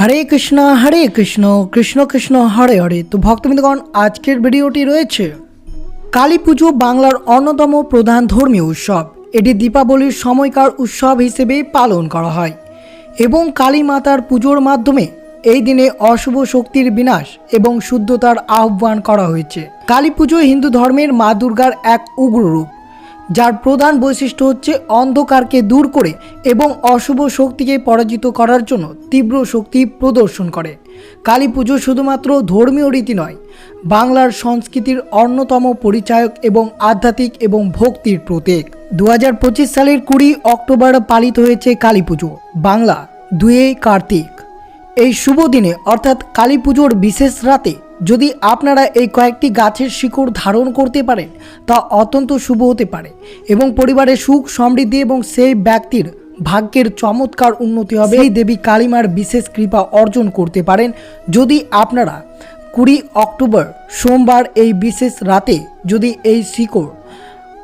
হরে কৃষ্ণ হরে কৃষ্ণ কৃষ্ণ কৃষ্ণ, হরে হরে। তো ভক্তবৃন্দগণ, আজকের ভিডিওটি রয়েছে কালী পুজো বাংলার অন্যতম প্রধান ধর্মীয় উৎসব। এটি দীপাবলির সময়কার উৎসব হিসেবে পালন করা হয় এবং কালী মাতার পুজোর মাধ্যমে এই দিনে অশুভ শক্তির বিনাশ এবং শুদ্ধতার আহ্বান করা হয়েছে। কালী পুজো হিন্দু ধর্মের মা দুর্গার এক উগ্র রূপ। যার প্রধান বৈশিষ্ট্য হচ্ছে অন্ধকারকে দূর করে এবং অশুভ শক্তিকে পরাজিত করার জন্য তীব্র শক্তি প্রদর্শন করে। কালী পুজো শুধুমাত্র ধর্মীয় রীতি নয়, বাংলার সংস্কৃতির অন্যতম পরিচায়ক এবং আধ্যাত্মিক এবং ভক্তির প্রতীক। দু হাজার পঁচিশ সালের কুড়ি অক্টোবর পালিত হয়েছে কালী পুজো, বাংলা দুয়ে কার্তিক। এই শুভ দিনে অর্থাৎ কালী পুজোর বিশেষ রাতে যদি আপনারা এই কয়েকটি গাছের শিকড় ধারণ করতে পারেন, তা অত্যন্ত শুভ হতে পারে এবং পরিবারের সুখ, সমৃদ্ধি এবং সেই ব্যক্তির ভাগ্যের চমৎকার উন্নতি হবে। এই দেবী কালীমার বিশেষ কৃপা অর্জন করতে পারেন। যদি আপনারা কুড়ি অক্টোবর সোমবার এই বিশেষ রাতে যদি এই শিকড়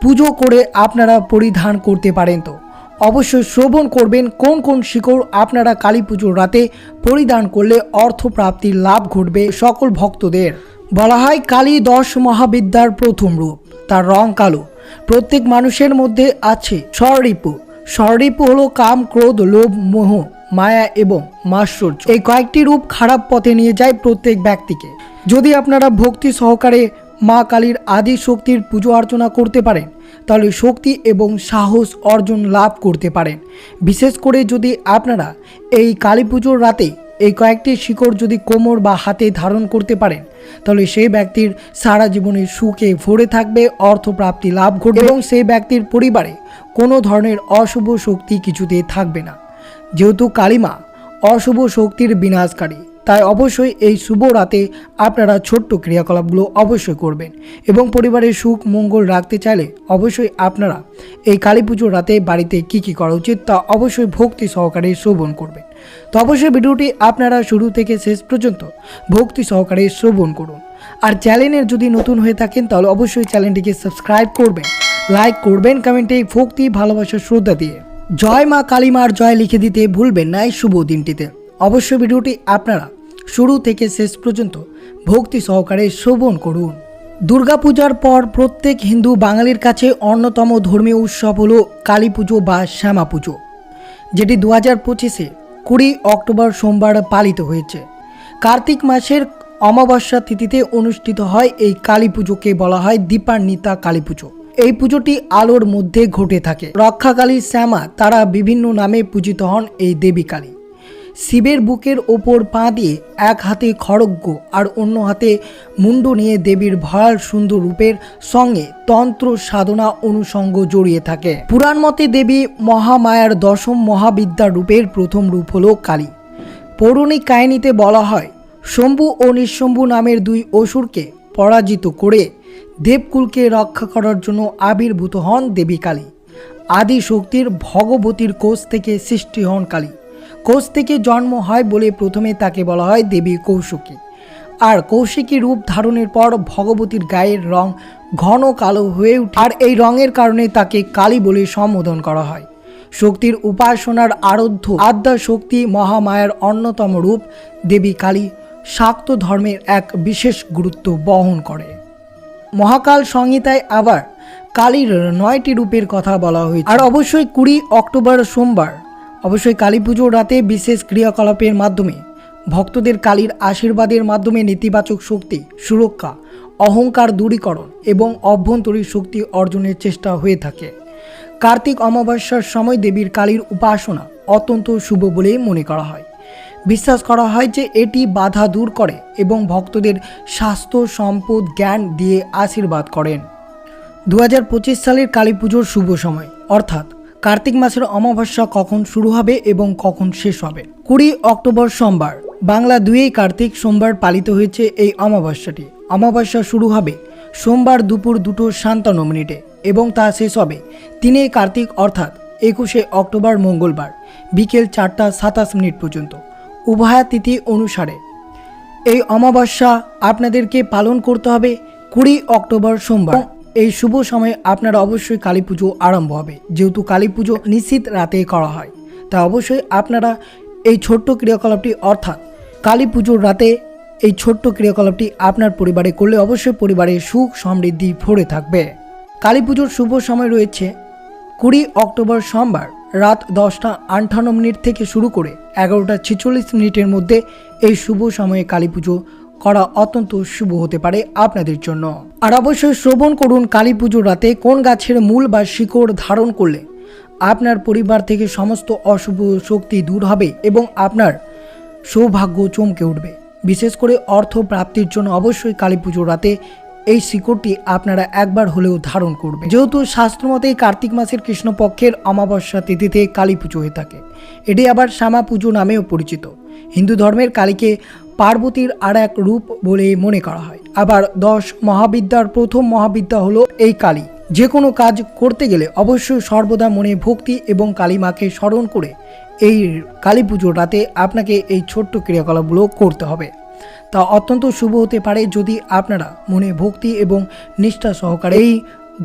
পুজো করে আপনারা পরিধান করতে পারেন তো। অবশ্যই শ্রবণ করবেন। কোন কোন শিকড় আপনারা কালী পুজোর রাতে পরিধান করলে অর্থপ্রাপ্তির লাভ ঘটবে সকল ভক্তদের। বলা হয় কালী দশ মহাবিদ্যার প্রথম রূপ। তার রং কালো। প্রত্যেক মানুষের মধ্যে আছে স্বরিপু। স্বরিপু হলো কাম, ক্রোধ, লোভ, মোহ, মায়া এবং মাশ্চর্য এই কয়েকটি রূপ খারাপ পথে নিয়ে যায় প্রত্যেক ব্যক্তিকে। যদি আপনারা ভক্তি সহকারে মা কালীর আদি শক্তির পুজো অর্চনা করতে পারেন তাহলে শক্তি এবং সাহস অর্জন লাভ করতে পারেন বিশেষ করে যদি আপনারা এই কালী পুজোর রাতে এই কয়েকটি শিকড় যদি কোমর বা হাতে ধারণ করতে পারেন, তাহলে সেই ব্যক্তির সারা জীবনে সুখে ভরে থাকবে, অর্থপ্রাপ্তি লাভ ঘটবে এবং সেই ব্যক্তির পরিবারে কোনো ধরনের অশুভ শক্তি কিছুতে থাকবে না। যেহেতু কালিমা অশুভ শক্তির বিনাশকারী তাই অবশ্যই এই শুভ রাতে আপনারা ছোট্ট ক্রিয়াকলাপগুলো অবশ্যই করবেন এবং পরিবারের সুখ, মঙ্গল রাখতে চাইলে অবশ্যই আপনারা এই কালী পুজোর রাতে বাড়িতে কি কি করা উচিত তা অবশ্যই ভক্তি সহকারে শ্রবণ করবেন। তো অবশ্যই ভিডিওটি আপনারা শুরু থেকে শেষ পর্যন্ত ভক্তি সহকারে শ্রবণ করুন। আর চ্যানেলের যদি নতুন হয়ে থাকেন তাহলে অবশ্যই চ্যানেলটিকে সাবস্ক্রাইব করবেন, লাইক করবেন, কমেন্টে ভক্তি ভালোবাসা শ্রদ্ধা দিয়ে। জয় মা কালীমার জয় লিখে দিতে ভুলবেন না এই শুভ দিনটিতে। অবশ্যই ভিডিওটি আপনারা শুরু থেকে শেষ পর্যন্ত ভক্তি সহকারে শ্রবণ করুন। দুর্গাপূজার পর প্রত্যেক হিন্দু বাঙালির কাছে অন্যতম ধর্মীয় উৎসব হলো কালী পুজো বা শ্যামা পুজো, যেটি দু হাজার পঁচিশে কুড়ি অক্টোবর সোমবার পালিত হয়েছে। কার্তিক মাসের অমাবস্যা তিথিতে অনুষ্ঠিত হয় এই কালী পুজোকে বলা হয় দীপান্বিতা কালী পুজো। এই পুজোটি আলোর মধ্যে ঘটে থাকে। রক্ষাকালী শ্যামা তারা বিভিন্ন নামে পূজিত হন এই দেবী কালী। শিবের বুকের ওপর পা দিয়ে এক হাতে খড়গ্য আর অন্য হাতে মুন্ডু নিয়ে দেবীর ভয়াল সুন্দর রূপের সঙ্গে তন্ত্র সাধনা অনুষঙ্গ জড়িয়ে থাকে। পুরাণ মতে দেবী মহামায়ার দশম মহাবিদ্যা রূপের প্রথম রূপ হল কালী। পৌরাণিক কাহিনীতে বলা হয়, শম্ভু ও নিঃশম্ভু নামের দুই অসুরকে পরাজিত করে দেবকুলকে রক্ষা করার জন্য আবির্ভূত হন দেবী কালী। আদি শক্তির ভগবতীর কোষ থেকে সৃষ্টি হন কালী। কোষ থেকে জন্ম হয় বলে প্রথমে তাকে বলা হয় দেবী কৌশিকী। আর কৌশিকী রূপ ধারণের পর ভগবতীর গায়ের রং ঘন কালো হয়ে উঠে আর এই রঙের কারণে তাকে কালী বলে সম্বোধন করা হয়। শক্তির উপাসনার আরাধ্য আদ্যা শক্তি মহামায়ার অন্যতম রূপ দেবী কালী শাক্ত ধর্মের এক বিশেষ গুরুত্ব বহন করে। মহাকাল সংহিতায় আবার কালীর নয়টি রূপের কথা বলা হয়েছে। আর অবশ্যই কুড়ি অক্টোবর সোমবার অবশ্যই কালী পুজোর রাতে বিশেষ ক্রিয়াকলাপের মাধ্যমে, ভক্তদের কালীর আশীর্বাদের মাধ্যমে নেতিবাচক শক্তি, সুরক্ষা, অহংকার দূরীকরণ এবং অভ্যন্তরীণ শক্তি অর্জনের চেষ্টা হয়ে থাকে। কার্তিক অমাবস্যার সময় দেবীর কালীর উপাসনা অত্যন্ত শুভ বলে মনে করা হয়। বিশ্বাস করা হয় যে এটি বাধা দূর করে এবং ভক্তদের স্বাস্থ্য, সম্পদ, জ্ঞান দিয়ে আশীর্বাদ করেন। দু হাজার পঁচিশ সালের কালী পুজোর শুভ সময়, অর্থাৎ কার্তিক মাসের অমাবস্যা কখন শুরু হবে এবং কখন শেষ হবে? কুড়ি অক্টোবর সোমবার, বাংলা দুয়েই কার্তিক সোমবার পালিত হয়েছে এই অমাবস্যাটি। অমাবস্যা শুরু হবে সোমবার দুপুর দুটো সাতান্ন মিনিটে এবং তা শেষ হবে তিনে কার্তিক অর্থাৎ একুশে অক্টোবর মঙ্গলবার, বিকেল চারটা সাতাশ মিনিট পর্যন্ত। উভয়া তিথি অনুসারে। এই অমাবস্যা আপনাদেরকে পালন করতে হবে কুড়ি অক্টোবর সোমবার। এই শুভ সময়ে আপনারা অবশ্যই কালী পুজো আরম্ভ হবে। যেহেতু কালী পুজো নিশ্চিত রাতে করা হয়। তা অবশ্যই আপনারা এই ছোট্ট ক্রিয়াকলাপটি, অর্থাৎ কালী পুজোর রাতে এই ছোট্ট ক্রিয়াকলাপটি আপনার পরিবারে করলে অবশ্যই পরিবারে সুখ সমৃদ্ধি ভরে থাকবে। কালী পুজোর শুভ সময় রয়েছে কুড়ি অক্টোবর সোমবার রাত দশটা আটান্ন মিনিট থেকে শুরু করে এগারোটা ছেচল্লিশ মিনিটের মধ্যে এই শুভ সময়ে কালী পুজো করা অত্যন্ত শুভ হতে পারে আপনাদের জন্য। আর অবশ্যই শ্রবণ করুন কালী পুজোর রাতে কোন গাছের মূল বা শিকড় ধারণ করলে আপনার পরিবার থেকে সমস্ত অশুভ শক্তি দূর হবে এবং আপনার সৌভাগ্য চমকে উঠবে। বিশেষ করে অর্থ প্রাপ্তির জন্য অবশ্যই কালী পুজোর রাতে এই শিকড়টি আপনারা একবার হলেও ধারণ করবে। যেহেতু শাস্ত্রমতে কার্তিক মাসের কৃষ্ণপক্ষের অমাবস্যা তিথিতে কালী পুজো হয়ে থাকে। এটি আবার শ্যামা পুজো নামেও পরিচিত। হিন্দু ধর্মের কালীকে পার্বতীর আর এক রূপ বলে মনে করা হয়। আবার দশ মহাবিদ্যার প্রথম মহাবিদ্যা হলো এই কালী। যে কোনো কাজ করতে গেলে অবশ্যই সর্বদা মনে ভক্তি এবং কালী মাকে স্মরণ করে এই কালী পুজোর রাতে আপনাকে এই ছোট্ট ক্রিয়াকলাপগুলো করতে হবে। তা অত্যন্ত শুভ হতে পারে যদি আপনারা মনে ভক্তি এবং নিষ্ঠা সহকারে এই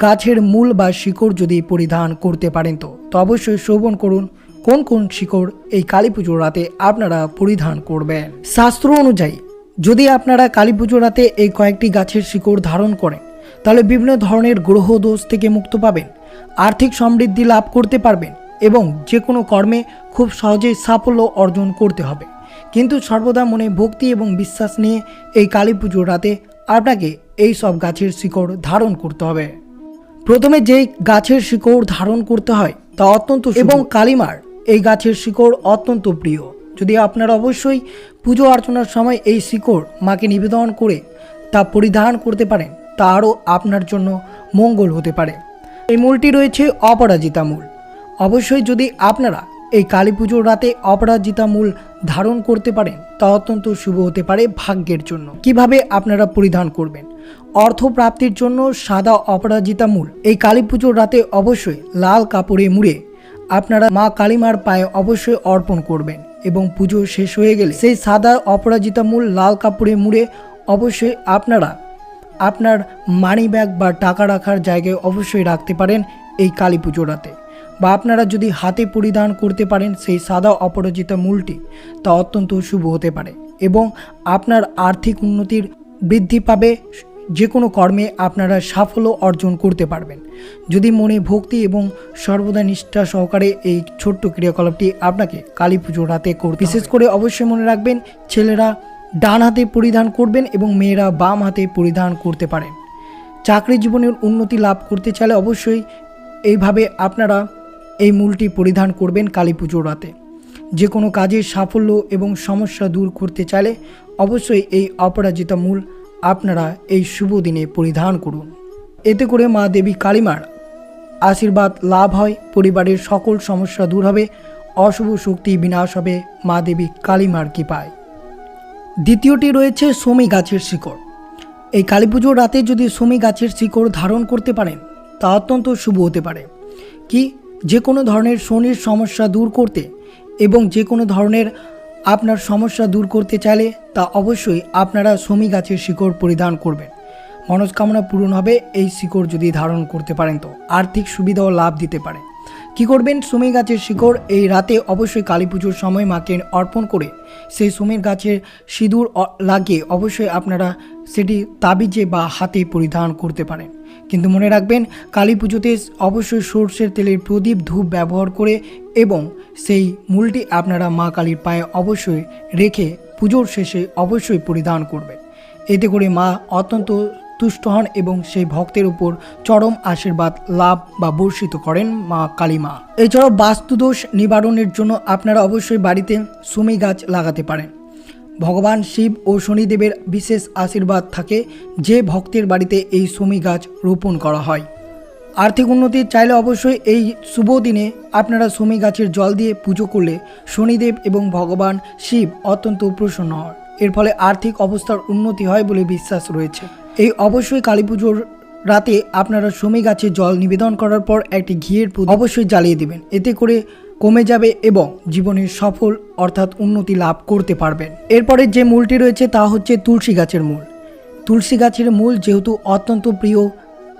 গাছের মূল বা শিকড় যদি পরিধান করতে পারেন তো অবশ্যই শ্রবণ করুন। কোন কোন শিকড় এই কালী পুজোর রাতে আপনারা পরিধান করবেন? শাস্ত্র অনুযায়ী, যদি আপনারা কালী পুজোর রাতে এই কয়েকটি গাছের শিকড় ধারণ করেন, তাহলে বিভিন্ন ধরনের গ্রহ দোষ থেকে মুক্ত পাবেন, আর্থিক সমৃদ্ধি লাভ করতে পারবেন এবং যে কোনো কর্মে খুব সহজেই সাফল্য অর্জন করতে হবে। কিন্তু সর্বদা মনে ভক্তি এবং বিশ্বাস নিয়ে এই কালী পুজোর রাতে আপনাকে এই সব গাছের শিকড় ধারণ করতে হবে। প্রথমে যেই গাছের শিকড় ধারণ করতে হয় তা অত্যন্ত এবং কালিমার এই গাছের শিকড় অত্যন্ত প্রিয়। যদি আপনারা অবশ্যই পুজো অর্চনার সময় এই শিকড় মাকে নিবেদন করে তা পরিধান করতে পারেন, তা আরও আপনার জন্য মঙ্গল হতে পারে। এই মূলটি রয়েছে অপরাজিতা মূল। অবশ্যই যদি আপনারা এই কালী পুজোর রাতে অপরাজিতা মূল ধারণ করতে পারেন, তা অত্যন্ত শুভ হতে পারে ভাগ্যের জন্য। কীভাবে আপনারা পরিধান করবেন? অর্থ প্রাপ্তির জন্য সাদা অপরাজিতা মূল। এই কালী পুজোর রাতে অবশ্যই লাল কাপড়ে মুড়ে আপনারা মা কালীমার পায়ে অবশ্যই অর্পণ করবেন এবং পুজো শেষ হয়ে গেলে সেই সাদা অপরাজিতা মূল লাল কাপড়ে মুড়ে অবশ্যই আপনারা আপনার মানি ব্যাগ বা টাকা রাখার জায়গায় অবশ্যই রাখতে পারেন এই কালী পুজো রাতে বা আপনারা যদি হাতে পরিধান করতে পারেন সেই সাদা অপরাজিতা মূলটি, তা অত্যন্ত শুভ হতে পারে এবং আপনার আর্থিক উন্নতির বৃদ্ধি পাবে যে কোনো কর্মে আপনারা সাফল্য অর্জন করতে পারবেন। যদি মনে ভক্তি এবং সর্বদা নিষ্ঠা সহকারে এই ছোট্ট ক্রিয়াকলাপটি আপনাকে কালী পুজোর রাতে করতে বিশেষ করে অবশ্যই মনে রাখবেন, ছেলেরা ডান হাতে পরিধান করবেন এবং মেয়েরা বাম হাতে পরিধান করতে পারেন। চাকরি জীবনের উন্নতি লাভ করতে চাইলে অবশ্যই এইভাবে আপনারা এই মূলটি পরিধান করবেন কালী পুজোর রাতে। যে কোনো কাজের সাফল্য এবং সমস্যা দূর করতে চাইলে অবশ্যই এই অপরাজিতা মূল আপনারা এই শুভ দিনে পরিধান করুন। এতে করে মা দেবী কালীমার আশীর্বাদ লাভ হয়, পরিবারের সকল সমস্যা দূর হবে, অশুভ শক্তি বিনাশ হবে মা দেবী কালীমার কৃপায়। দ্বিতীয়টি রয়েছে সমী গাছের শিকড়। এই কালী পুজোর রাতে যদি সমী গাছের শিকড় ধারণ করতে পারেন, তা অত্যন্ত শুভ হতে পারে। কি? যে কোনো ধরনের শনির সমস্যা দূর করতে এবং যে কোনো ধরনের আপনার সমস্যা দূর করতে চাইলে তা অবশ্যই আপনারা সমী গাছের শিকড় পরিধান করবেন। মনস্কামনা পূরণ হবে, এই শিকড় যদি ধারণ করতে পারেন তো। আর্থিক সুবিধাও লাভ দিতে পারে। কি করবেন? সুমি গাছের শিকড় এই রাতে অবশ্যই কালী পুজোর সময় মাকে অর্পণ করে সেই সুমির গাছের সিঁদুর লাগিয়ে অবশ্যই আপনারা সেটি তাবিজে বা হাতে পরিধান করতে পারেন। কিন্তু মনে রাখবেন, কালী পুজোতে অবশ্যই সর্ষের তেলের প্রদীপ, ধূপ ব্যবহার করে এবং সেই মূলটি আপনারা মা কালীর পায়ে অবশ্যই রেখে পুজোর শেষে অবশ্যই পরিধান করবেন। এতে করে মা অত্যন্ত তুষ্ট হন এবং সেই ভক্তের উপর চরম আশীর্বাদ লাভ বা বর্ষিত করেন মা কালী মা এছাড়াও বাস্তুদোষ নিবারণের জন্য আপনারা অবশ্যই বাড়িতে সুমি গাছ লাগাতে পারেন। ভগবান শিব ও শনিদেবের বিশেষ আশীর্বাদ থাকে যে ভক্তের বাড়িতে এই সুমি গাছ রোপণ করা হয়। আর্থিক উন্নতি চাইলে অবশ্যই এই শুভ দিনে আপনারা সুমি গাছের জল দিয়ে পুজো করলে শনিদেব এবং ভগবান শিব অত্যন্ত প্রসন্ন হয় এর ফলে আর্থিক অবস্থার উন্নতি হয় বলে বিশ্বাস রয়েছে। এই অবশ্যই কালী পুজোর রাতে আপনারা সুমি গাছে জল নিবেদন করার পর একটি ঘিয়ের প্রদীপ অবশ্যই জ্বালিয়ে দেবেন। এতে করে কমে যাবে এবং জীবনের সফল অর্থাৎ উন্নতি লাভ করতে পারবেন। এরপরে যে মূলটি রয়েছে তা হচ্ছে তুলসী গাছের মূল। তুলসী গাছের মূল যেহেতু অত্যন্ত প্রিয়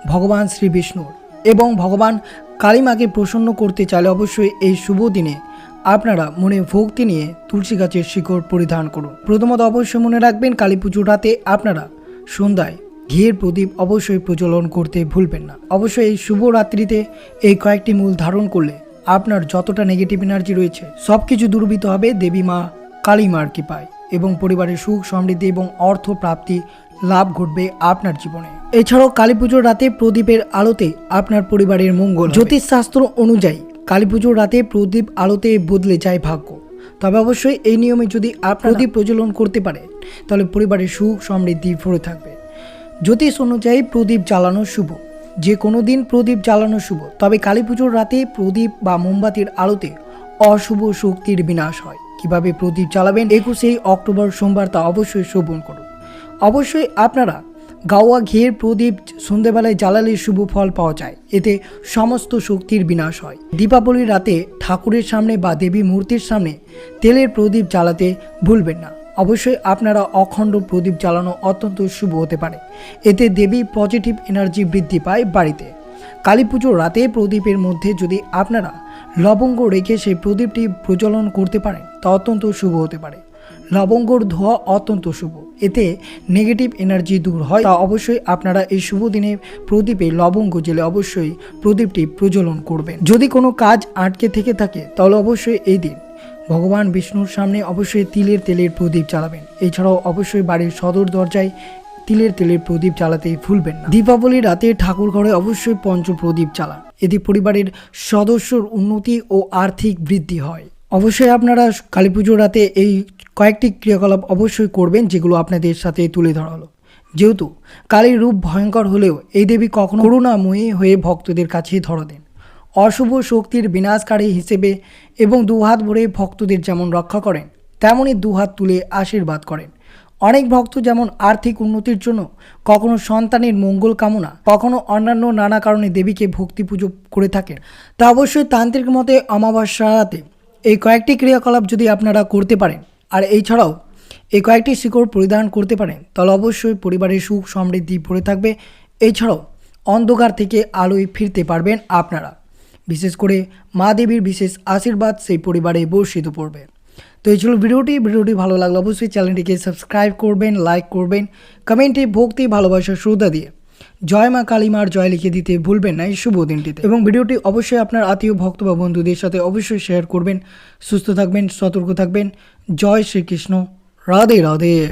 ভগবান শ্রী বিষ্ণুর এবং ভগবান কালীমাকে প্রসন্ন করতে চাইলে অবশ্যই এই শুভ দিনে আপনারা মনে ভক্তি নিয়ে তুলসী গাছের শিকড় পরিধান করুন। প্রথমত অবশ্যই মনে রাখবেন, কালী পুজোর রাতে আপনারা সন্ধ্যায় ঘিয়ের প্রদীপ অবশ্যই প্রজ্বলন করতে ভুলবেন না। অবশ্যই এই শুভ রাত্রিতে এই কয়েকটি মূল ধারণ করলে আপনার যতটা নেগেটিভ এনার্জি রয়েছে সব কিছু দূরীভূত হবে দেবী মা কালী মার কৃপায় এবং পরিবারের সুখ সমৃদ্ধি এবং অর্থ প্রাপ্তি লাভ ঘটবে আপনার জীবনে। এছাড়াও কালী পুজোর রাতে প্রদীপের আলোতে আপনার পরিবারের মঙ্গল জ্যোতিষশাস্ত্র অনুযায়ী কালী পুজোর রাতে প্রদীপ আলোতে বদলে যায় ভাগ্য। তবে অবশ্যই এই নিয়মে যদি আপনার প্রদীপ প্রজ্বলন করতে পারে তাহলে পরিবারের সুখ সমৃদ্ধি ভরে থাকবে। জ্যোতিষ অনুযায়ী প্রদীপ জ্বালানো শুভ। যে কোনো দিন প্রদীপ জ্বালানো শুভ। তবে কালী পুজোর রাতে প্রদীপ বা মোমবাতির আলোতে অশুভ শক্তির বিনাশ হয়। কীভাবে প্রদীপ জ্বালাবেন? একুশে অক্টোবর সোমবার তা অবশ্যই শ্রবণ করুন। অবশ্যই আপনারা গাওয়া ঘিয়ের প্রদীপ সন্ধেবেলায় জ্বালালে শুভ ফল পাওয়া যায়। এতে সমস্ত শক্তির বিনাশ হয়। দীপাবলির রাতে ঠাকুরের সামনে বা দেবী মূর্তির সামনে তেলের প্রদীপ জ্বালাতে ভুলবেন না। অবশ্যই আপনারা অখণ্ড প্রদীপ জ্বালানো অত্যন্ত শুভ হতে পারে। এতে দেবী পজিটিভ এনার্জি বৃদ্ধি পায় বাড়িতে। কালী পুজোর রাতে প্রদীপের মধ্যে যদি আপনারা লবঙ্গ রেখে সেই প্রদীপটি প্রজ্বলন করতে পারেন, তা অত্যন্ত শুভ হতে পারে। লবঙ্গর ধোয়া অত্যন্ত শুভ। এতে নেগেটিভ এনার্জি দূর হয়। তা অবশ্যই আপনারা এই শুভ দিনে প্রদীপে লবঙ্গ জেলে অবশ্যই প্রদীপটি প্রজ্বলন করবেন। যদি কোনো কাজ আটকে থেকে থাকে, তাহলে অবশ্যই এই দিন ভগবান বিষ্ণুর সামনে অবশ্যই তিলের তেলের প্রদীপ চালাবেন এছাড়াও অবশ্যই বাড়ির সদর দরজায় তিলের তেলের প্রদীপ চালাতেই ভুলবেন না। দীপাবলির রাতে ঠাকুর ঘরে অবশ্যই পঞ্চ প্রদীপ চালান এতে পরিবারের সদস্যর উন্নতি ও আর্থিক বৃদ্ধি হয়। অবশ্যই আপনারা কালী পুজোর রাতে এই কয়েকটি ক্রিয়াকলাপ অবশ্যই করবেন, যেগুলো আপনাদের সাথে তুলে ধরা হলো। যেহেতু কালীর রূপ ভয়ঙ্কর হলেও এই দেবী কখনো করুণাময়ী হয়ে ভক্তদের কাছে ধরা দেন। অশুভ শক্তির বিনাশকারী হিসেবে এবং দুহাত ভরে ভক্তদের যেমন রক্ষা করেন, তেমনই দুহাত তুলে আশীর্বাদ করেন। অনেক ভক্ত যেমন আর্থিক উন্নতির জন্য কখনো সন্তানের মঙ্গল কামনা, কখনো অন্যান্য নানা কারণে দেবীকে ভক্তি পুজো করে থাকেন, তা অবশ্যই তান্ত্রিক মতে অমাবস্যা রাতে এই কয়েকটি ক্রিয়াকলাপ যদি আপনারা করতে পারেন, আর এছাড়াও এই কয়েকটি শিকড় পরিধান করতে পারেন, তাহলে অবশ্যই পরিবারের সুখ সমৃদ্ধি ভরে থাকবে। এছাড়াও অন্ধকার থেকে আলোয় ফিরতে পারবেন আপনারা। বিশেষ করে মা দেবীর বিশেষ আশীর্বাদ সেই পরিবারে বর্ষিত পড়বে। তো এই ছিল ভিডিওটি। ভিডিওটি ভালো লাগলে অবশ্যই চ্যানেলটিকে সাবস্ক্রাইব করবেন, লাইক করবেন, কমেন্টে ভক্তি, ভালোবাসা, শ্রদ্ধা দিয়ে। জয় মা কালীমার জয় লিখে দিতে ভুলবেন না এই শুভ দিনটিতে। এবং ভিডিওটি অবশ্যই আপনার আত্মীয়, ভক্ত বা বন্ধুদের সাথে অবশ্যই শেয়ার করবেন। সুস্থ থাকবেন, সতর্ক থাকবেন। জয় শ্রীকৃষ্ণ। রাধে রাধে।